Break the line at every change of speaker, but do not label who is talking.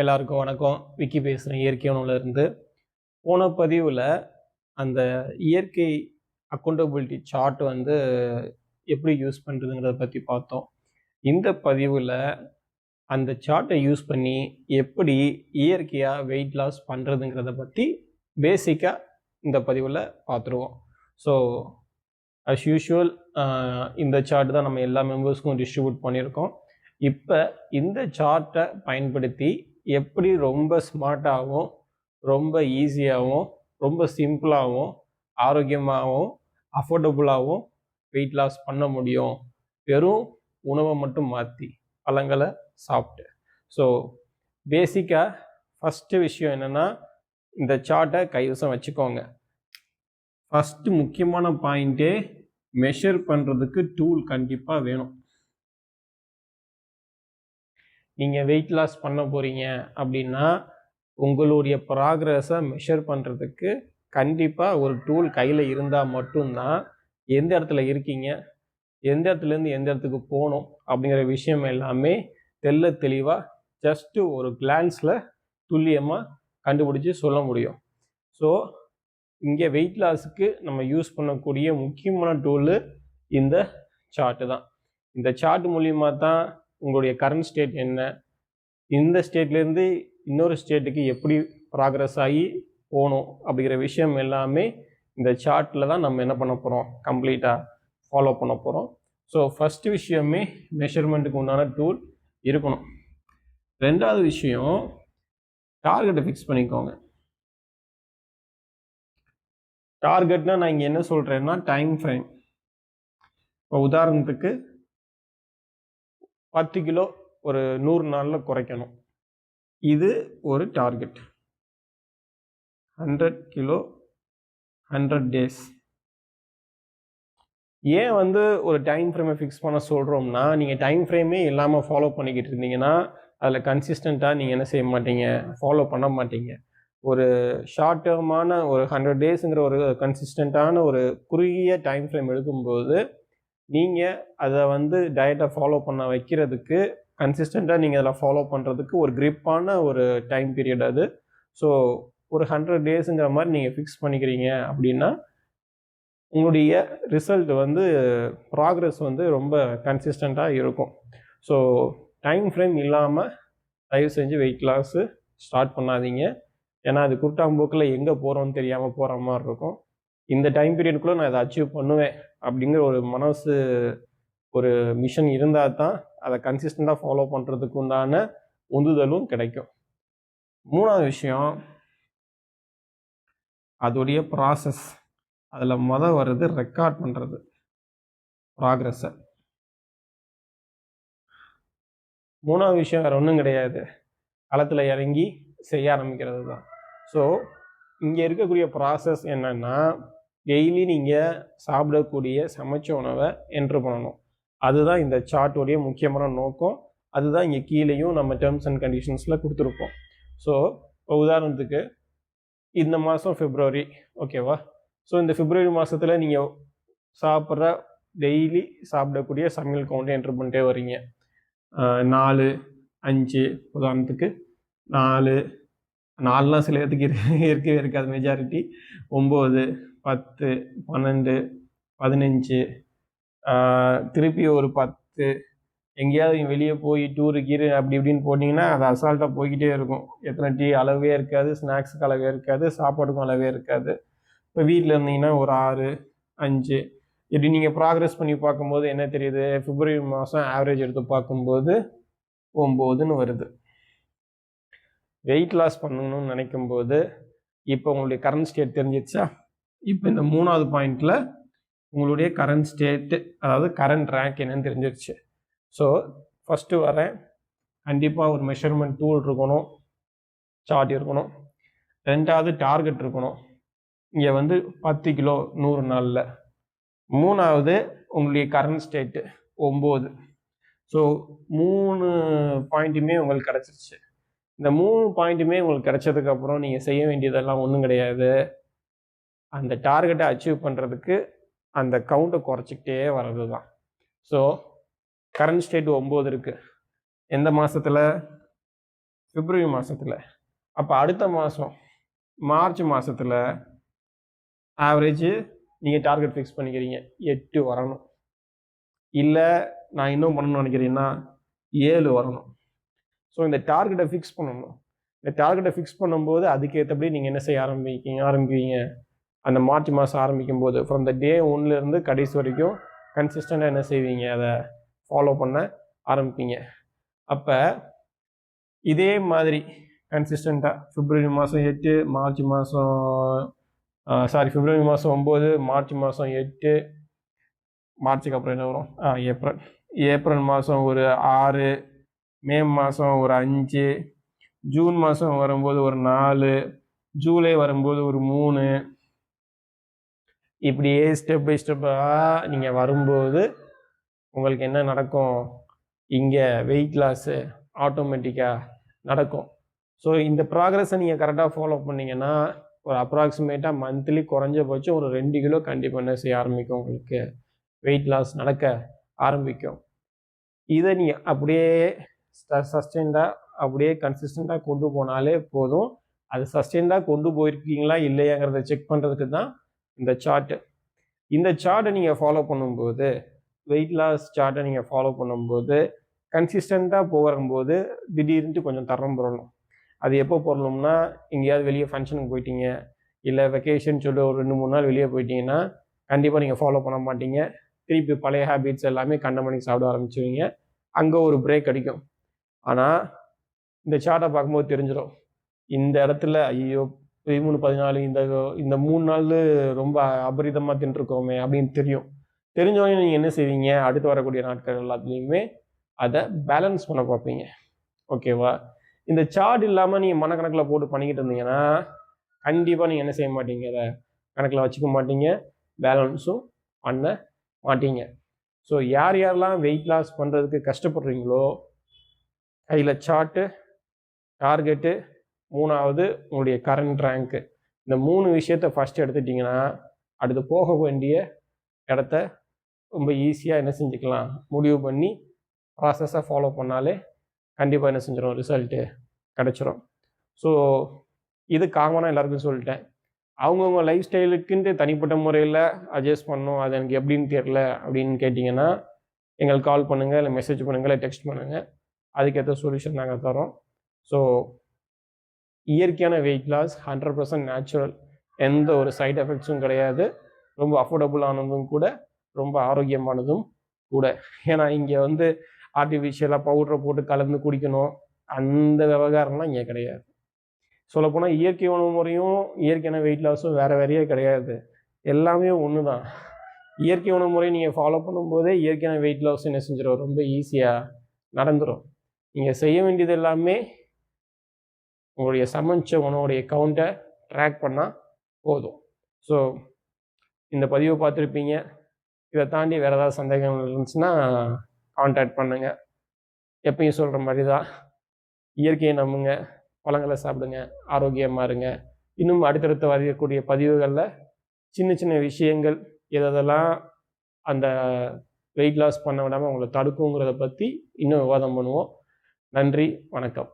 எல்லாருக்கும் வணக்கம். விக்கி பேசுகிறேன் இயற்கை உணவுலேருந்து. போன பதிவில் அந்த இயற்கை அக்கௌண்டபிலிட்டி சார்ட் வந்து எப்படி யூஸ் பண்ணுறதுங்கிறத பற்றி பார்த்தோம். இந்த பதிவில் அந்த சார்ட்டை யூஸ் பண்ணி எப்படி இயற்கையாக வெயிட் லாஸ் பண்ணுறதுங்கிறத பற்றி பேசிக்காக இந்த பதிவில் பார்த்துருவோம். ஸோ அஸ் யூஷுவல் இந்த சார்ட் தான் நம்ம எல்லா மெம்பர்ஸ்க்கும் டிஸ்ட்ரிபியூட் பண்ணியிருக்கோம். இப்போ இந்த சார்ட்டை பயன்படுத்தி எப்படி ரொம்ப ஸ்மார்ட்டாகவும் ரொம்ப ஈஸியாகவும் ரொம்ப சிம்பிளாகவும் ஆரோக்கியமாகவும் அஃபோர்டபுளாகவும் வெயிட் லாஸ் பண்ண முடியும். வெறும் உணவை மட்டும் மாற்றி பழங்களை சாப்பிட்டு. ஸோ பேசிக்காக ஃபஸ்ட்டு விஷயம் என்னென்னா இந்த சார்ட்டை கைவசம் வச்சுக்கோங்க. ஃபஸ்ட்டு முக்கியமான பாயிண்ட்டே மெஷர் பண்ணுறதுக்கு டூல் கண்டிப்பாக வேணும். நீங்கள் வெயிட் லாஸ் பண்ண போகிறீங்க அப்படின்னா உங்களுடைய ப்ராக்ரஸை மெஷர் பண்ணுறதுக்கு கண்டிப்பாக ஒரு டூல் கையில் இருந்தால் மட்டும்தான் எந்த இடத்துல இருக்கீங்க எந்த இடத்துலேருந்து எந்த இடத்துக்கு போகணும் அப்படிங்கிற விஷயம் எல்லாமே தெல்ல தெளிவாக ஜஸ்ட்டு ஒரு கிளான்ஸில் துல்லியமாக கண்டுபிடிச்சி சொல்ல முடியும். ஸோ இங்கே வெயிட் லாஸுக்கு நம்ம யூஸ் பண்ணக்கூடிய முக்கியமான டூலு இந்த சார்ட்டு தான். இந்த சார்ட் மூலியமாக தான் உங்களுடைய கரண்ட் ஸ்டேட் என்ன? இந்த ஸ்டேட்லேருந்து இன்னொரு ஸ்டேட்டுக்கு எப்படி ப்ராக்ரஸ் ஆகி போகணும் அப்படிங்கிற விஷயம் எல்லாமே இந்த சார்ட்டில் தான் நம்ம என்ன பண்ண போகிறோம் கம்ப்ளீட்டாக ஃபாலோ பண்ண போகிறோம் ஸோ ஃபஸ்ட்டு விஷயமே மெஷர்மெண்ட்டுக்கு உண்டான டூல் இருக்கணும். ரெண்டாவது விஷயம் டார்கெட்டை ஃபிக்ஸ் பண்ணிக்கோங்க. டார்கெட்னால் நான் இங்கே என்ன சொல்கிறேன்னா டைம் ஃப்ரேம் இப்போ உதாரணத்துக்கு பத்து கிலோ ஒரு நூறு நாளில் குறைக்கணும். இது ஒரு target hundred kilo hundred days ஏன் வந்து ஒரு டைம் ஃப்ரேமை ஃபிக்ஸ் பண்ண சொல்கிறோம்னா நீங்கள் டைம் ஃப்ரேமே இல்லாமல் ஃபாலோ பண்ணிக்கிட்டு இருந்தீங்கன்னா அதில் கன்சிஸ்டண்ட்டாக நீங்கள் என்ன செய்ய மாட்டீங்க? ஃபாலோ பண்ண மாட்டீங்க. ஒரு ஷார்ட் டேர்மான ஒரு ஹண்ட்ரட் டேஸுங்கிற ஒரு கன்சிஸ்டண்ட்டான ஒரு குறுகிய டைம் ஃப்ரேம் எடுக்கும்போது நீங்கள் அதை வந்து டயட்டை ஃபாலோ பண்ண வைக்கிறதுக்கு கன்சிஸ்டண்ட்டாக நீங்கள் அதில் ஃபாலோ பண்ணுறதுக்கு ஒரு க்ரிப்பான ஒரு டைம் பீரியட் அது. ஸோ ஒரு ஹண்ட்ரட் டேஸுங்கிற மாதிரி நீங்கள் ஃபிக்ஸ் பண்ணிக்கிறீங்க அப்படின்னா உங்களுடைய ரிசல்ட் வந்து ப்ராக்ரஸ் வந்து ரொம்ப கன்சிஸ்டண்ட்டாக இருக்கும். ஸோ டைம் ஃப்ரேம் இல்லாமல் தயவு செஞ்சு வெயிட் லாஸு ஸ்டார்ட் பண்ணாதீங்க. ஏன்னா அது குட்டாம்போக்கில் எங்கே போகிறோன்னு தெரியாமல் போகிற மாதிரி இருக்கும். இந்த டைம் பீரியடுக்குள்ளே நான் இதை அச்சீவ் பண்ணுவேன். அப்படிங்கிற ஒரு மனசு ஒரு மிஷன் இருந்தால் தான் அதை கன்சிஸ்டண்ட்டாக ஃபாலோ பண்ணுறதுக்கு உண்டான உந்துதலும் கிடைக்கும். மூணாவது விஷயம் அதோடைய ப்ராசஸ் அதில் மொதல் வர்றது ரெக்கார்ட் பண்ணுறது ப்ராக்ரஸை மூணாவது விஷயம் வேறு ஒன்றும் கிடையாது. களத்தில் இறங்கி செய்ய ஆரம்பிக்கிறது தான் ஸோ இங்கே இருக்கக்கூடிய ப்ராசஸ் என்னென்னா டெய்லி நீங்கள் சாப்பிடக்கூடிய சமைச்ச உணவை என்ட்ரு பண்ணணும். அதுதான் இந்த சார்ட்டோடைய முக்கியமான நோக்கம். அதுதான் இங்கே கீழேயும் நம்ம டேர்ம்ஸ் அண்ட் கண்டிஷன்ஸில் கொடுத்துருப்போம். ஸோ இப்போ உதாரணத்துக்கு இந்த மாதம் ஃபிப்ரவரி ஓகேவா ஸோ இந்த ஃபிப்ரவரி மாதத்தில் நீங்கள் சாப்பிட்ற டெய்லி சாப்பிடக்கூடிய சமையல் கவுண்டை என்ட்ரு பண்ணிட்டே வரீங்க நாலு அஞ்சு உதாரணத்துக்கு நாலு நாலுலாம் சில இடத்துக்கு இருக்கவே இருக்காது. மெஜாரிட்டி ஒம்பது பத்து பன்னெண்டு பதினஞ்சு திருப்பி ஒரு பத்து. எங்கேயாவது வெளியே போய் டூரு கீரு அப்படி இப்படின்னு போட்டிங்கன்னா அது அசால்ட்டாக போய்கிட்டே இருக்கும். எத்தனை டீ அளவே இருக்காது ஸ்நாக்ஸுக்கு அளவே இருக்காது சாப்பாடுக்கும் அளவே இருக்காது. இப்போ வீட்டில் இருந்தீங்கன்னா ஒரு ஆறு அஞ்சு. இப்படி நீங்கள் ப்ராக்ரஸ் பண்ணி பார்க்கும்போது என்ன தெரியுது? பிப்ரவரி மாதம் ஆவரேஜ் எடுத்து பார்க்கும்போது ஒம்போதுன்னு வருது. வெயிட் லாஸ் பண்ணணும்னு நினைக்கும் போது இப்போ உங்களுடைய கரண்ட் ஸ்டேட் தெரிஞ்சிச்சா இப்போ இந்த மூணாவது பாயிண்டில் உங்களுடைய கரண்ட் ஸ்டேட்டு அதாவது கரண்ட் ரேங்க் என்னன்னு தெரிஞ்சிருச்சு. ஸோ ஃபஸ்ட்டு வரேன். கண்டிப்பாக ஒரு மெஷர்மெண்ட் டூல் இருக்கணும். சார்ட் இருக்கணும். ரெண்டாவது டார்கெட் இருக்கணும். இங்கே வந்து பத்து கிலோ நூறு நாளில். மூணாவது உங்களுடைய கரண்ட் ஸ்டேட்டு ஒம்பது. ஸோ மூணு பாயிண்ட்டுமே உங்களுக்கு கிடச்சிருச்சு. இந்த மூணு பாயிண்ட்டுமே உங்களுக்கு கிடைச்சதுக்கப்புறம் நீங்கள் செய்ய வேண்டியதெல்லாம் ஒன்றும் கிடையாது. அந்த டார்கெட்டை அச்சீவ் பண்ணுறதுக்கு அந்த கவுண்ட்டை குறைச்சிக்கிட்டே வர்றது தான் ஸோ கரண்ட் ஸ்டேட் ஒம்பது இருக்குது எந்த மாதத்தில் பிப்ரவரி மாதத்தில் அப்போ அடுத்த மாதம் மார்ச் மாதத்தில் ஆவரேஜ் நீங்கள் டார்கெட் ஃபிக்ஸ் பண்ணிக்கிறீங்க. எட்டு வரணும். இல்லை நான் இன்னும் பண்ணணும்னு நினைக்கிறீங்கன்னா ஏழு வரணும். ஸோ இந்த டார்கெட்டை ஃபிக்ஸ் பண்ணணும். இந்த டார்கெட்டை ஃபிக்ஸ் பண்ணும்போது அதுக்கேற்றபடி நீங்கள் என்ன செய்ய ஆரம்பிக்கிங்க ஆரம்பிக்குவீங்க அந்த மார்ச் மாதம் ஆரம்பிக்கும் போது ஃப்ரம் த டே ஒன்லேருந்து கடைசி வரைக்கும் கன்சிஸ்டண்ட்டாக என்ன செய்வீங்க? அதை ஃபாலோ பண்ண ஆரம்பிப்பீங்க. அப்போ இதே மாதிரி கன்சிஸ்டண்ட்டாக பிப்ரவரி மாதம் எட்டு மார்ச் மாதம் சாரி பிப்ரவரி மாதம் ஒம்பது மார்ச் மாதம் எட்டு மார்ச்சுக்கு அப்புறம் என்ன வரும்? ஆ ஏப்ரல். ஏப்ரல் மாதம் ஒரு ஆறு மே மாதம் ஒரு அஞ்சு ஜூன் மாதம் வரும்போது ஒரு நாலு ஜூலை வரும்போது ஒரு மூணு. இப்படியே ஸ்டெப் பை ஸ்டெப்பாக நீங்கள் வரும்போது உங்களுக்கு என்ன நடக்கும்? இங்கே வெயிட் லாஸு ஆட்டோமேட்டிக்காக நடக்கும். ஸோ இந்த ப்ராக்ரஸை நீங்கள் கரெக்டாக ஃபாலோ பண்ணிங்கன்னா ஒரு அப்ராக்சிமேட்டாக மந்த்லி குறைஞ்சபட்சம் ஒரு ரெண்டு கிலோ கண்டிப்பாக என்ன செய்ய ஆரம்பிக்கும் உங்களுக்கு? வெயிட் லாஸ் நடக்க ஆரம்பிக்கும். இதை நீங்கள் அப்படியே சஸ்டெயின்டாக அப்படியே கன்சிஸ்டண்ட்டாக கொண்டு போனாலே போதும். அது சஸ்டெயின்டாக கொண்டு போயிருக்கீங்களா இல்லையாங்கிறத செக் பண்ணுறதுக்கு தான் இந்த சார்ட்டு இந்த சார்ட்டை நீங்கள் ஃபாலோ பண்ணும்போது வெயிட் லாஸ் சார்ட்டை நீங்கள் ஃபாலோ பண்ணும்போது கன்சிஸ்டண்ட்டாக போகும்போது திடீர்னு கொஞ்சம் தரம் போடணும் அது எப்போ போடணும்னா எங்கேயாவது வெளியே ஃபங்க்ஷனுக்கு போயிட்டீங்க இல்லை வெக்கேஷன் சொல்லி ஒரு ரெண்டு மூணு நாள் வெளியே போயிட்டீங்கன்னா கண்டிப்பாக நீங்கள் ஃபாலோ பண்ண மாட்டீங்க. திருப்பி பழைய ஹேபிட்ஸ் எல்லாமே கண்ட மணிக்கு சாப்பிட ஆரம்பிச்சுவீங்க அங்கே ஒரு பிரேக் அடிக்கும். ஆனால் இந்த சார்ட்டை பார்க்கும்போது தெரிஞ்சிடும் இந்த இடத்துல ஐயோ பதிமூணு பதினாலு இந்த இந்த மூணு நாள் ரொம்ப அபரிதமாக தின்றுருக்கோமே அப்படின்னு தெரியும். தெரிஞ்சவொடனே நீங்கள் என்ன செய்வீங்க? அடுத்து வரக்கூடிய நாட்கள் எல்லாத்துலேயுமே அதை பேலன்ஸ் பண்ண பார்ப்பீங்க. ஓகேவா இந்த சார்ட் இல்லாமல் நீங்கள் மனக்கணக்கில் போட்டு பண்ணிக்கிட்டு இருந்தீங்கன்னா கண்டிப்பாக நீங்கள் என்ன செய்ய மாட்டீங்க? அதை கணக்கில் வச்சுக்க மாட்டீங்க. பேலன்ஸும் பண்ண மாட்டீங்க. ஸோ யார் யாரெல்லாம் வெயிட் லாஸ் பண்ணுறதுக்கு கஷ்டப்படுறீங்களோ கையில் சார்ட்டு டார்கெட்டு மூணாவது உங்களுடைய கரண்ட் ரேங்க்கு இந்த மூணு விஷயத்த ஃபஸ்ட் எடுத்துட்டிங்கன்னா அடுத்து போக வேண்டிய இடத்த ரொம்ப ஈஸியாக என்ன செஞ்சுக்கலாம்? முடிவு பண்ணி ப்ராசஸை ஃபாலோ பண்ணாலே கண்டிப்பாக என்ன செஞ்சிடும் ரிசல்ட்டு கிடச்சிரும். ஸோ இது காமனாக எல்லாருக்கும் சொல்லிட்டேன். அவங்கவுங்க லைஃப் ஸ்டைலுக்குன்ட்டு தனிப்பட்ட முறையில் அட்ஜஸ்ட் பண்ணணும். அது எனக்கு எப்படின்னு தெரில அப்படின்னு கேட்டிங்கன்னா எங்களுக்கு கால் பண்ணுங்கள் இல்லை மெசேஜ் பண்ணுங்கள் இல்லை டெக்ஸ்ட் பண்ணுங்கள் அதுக்கேற்ற சொல்யூஷன் நாங்கள் தரோம் ஸோ இயற்கையான weight loss hundred percent natural எந்த ஒரு சைட் எஃபெக்ட்ஸும் கிடையாது. ரொம்ப அஃபோர்டபுளானதும் கூட ரொம்ப ஆரோக்கியமானதும் கூட. ஏன்னா இங்கே வந்து ஆர்டிஃபிஷியலாக பவுடரை போட்டு கலந்து குடிக்கணும். அந்த விவகாரம்லாம் இங்கே கிடையாது. சொல்லப்போனால் இயற்கை உணவு முறையும் இயற்கையான வெயிட் லாஸும் வேறு வேறையே கிடையாது. எல்லாமே ஒன்று தான் இயற்கை உணவு முறையை நீங்கள் ஃபாலோ பண்ணும்போதே இயற்கையான வெயிட் லாஸ் என்ன செஞ்சிடும் ரொம்ப ஈஸியாக நடந்துடும் நீங்கள் செய்ய வேண்டியது எல்லாமே உங்களுடைய சமைச்ச உணவுடைய கவுண்டை ட்ராக் பண்ணால் போதும். ஸோ இந்த பதிவை பார்த்துருப்பீங்க. இதை தாண்டி வேறு ஏதாவது சந்தேகங்கள் இருந்துச்சுன்னா காண்டாக்ட் பண்ணுங்கள் எப்பயும் சொல்கிற மாதிரி தான் இயற்கையை நம்புங்க. பழங்களை சாப்பிடுங்க. ஆரோக்கியமாக இருங்க. இன்னும் அடுத்தடுத்து வரக்கூடிய பதிவுகளில் சின்ன சின்ன விஷயங்கள் எதெல்லாம் அந்த வெயிட் லாஸ் பண்ண விடாமல் உங்களை தடுக்குங்கிறத பற்றி இன்னும் விவாதம் பண்ணுவோம். நன்றி வணக்கம்.